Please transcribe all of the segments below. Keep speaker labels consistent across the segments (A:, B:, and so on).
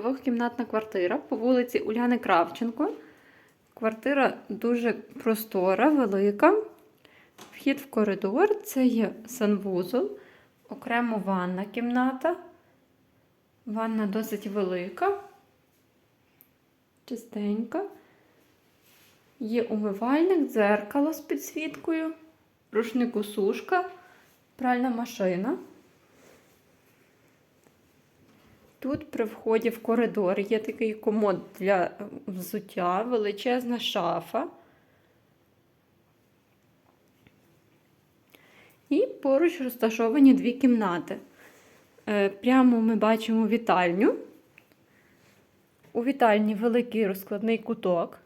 A: двохкімнатна квартира по вулиці Уляни Кравченко. Квартира дуже простора, велика. Вхід в коридор це є санвузол, окремо ванна кімната. Ванна досить велика, чистенька. Є умивальник, дзеркало з підсвіткою, рушнику сушка, пральна машина. Тут при вході в коридор є такий комод для взуття, величезна шафа. І поруч розташовані дві кімнати. Е, Прямо ми бачимо вітальню. У вітальні великий розкладний куток,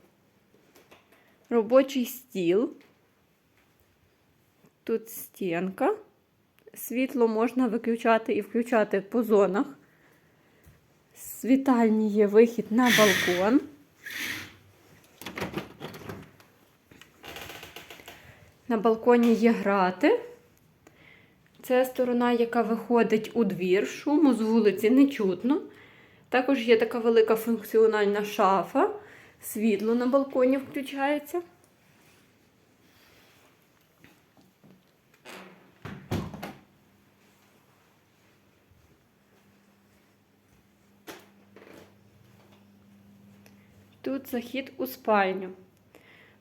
A: робочий стіл. Тут стінка. Світло можна виключати і включати по зонах. З вітальні є вихід на балкон. На балконі є грати. Це сторона, яка виходить у двір, шуму з вулиці не чутно. Також є така велика функціональна шафа. Світло на балконі включається. Тут захід у спальню.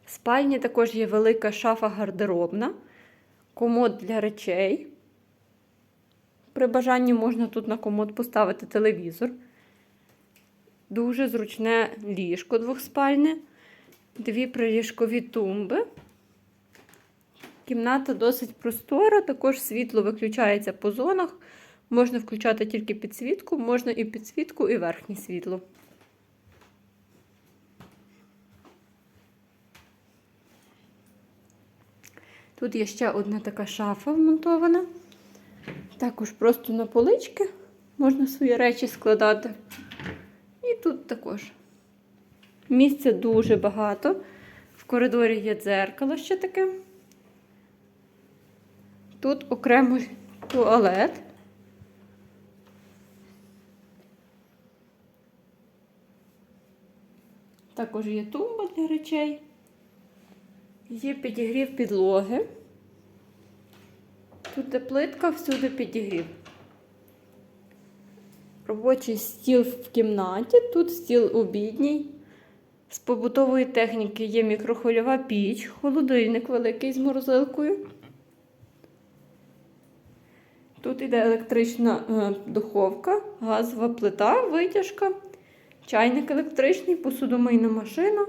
A: В спальні також є велика шафа гардеробна, комод для речей. При бажанні можна тут на комод поставити телевізор. Дуже зручне ліжко двохспальне, дві приліжкові тумби. Кімната досить простора, також світло виключається по зонах. Можна включати тільки підсвітку, можна і підсвітку, і верхнє світло. Тут є ще одна така шафа вмонтована. Також просто на полички можна свої речі складати. І тут також. Місця дуже багато. В коридорі є дзеркало ще таке. Тут окремо туалет. Також є тумба для речей. Є підігрів підлоги. Тут де плитка, всюди підігрів. Робочий стіл в кімнаті, тут стіл обідній. З побутової техніки є мікрохвильова піч, холодильник великий з морозилкою. Тут іде електрична е, духовка, газова плита, витяжка, чайник електричний, посудомийна машина.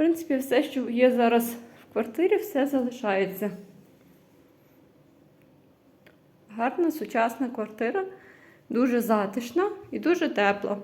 A: Принципі, все, що є зараз в квартирі, все залишається. Гарна сучасна квартира, дуже затишна і дуже тепла.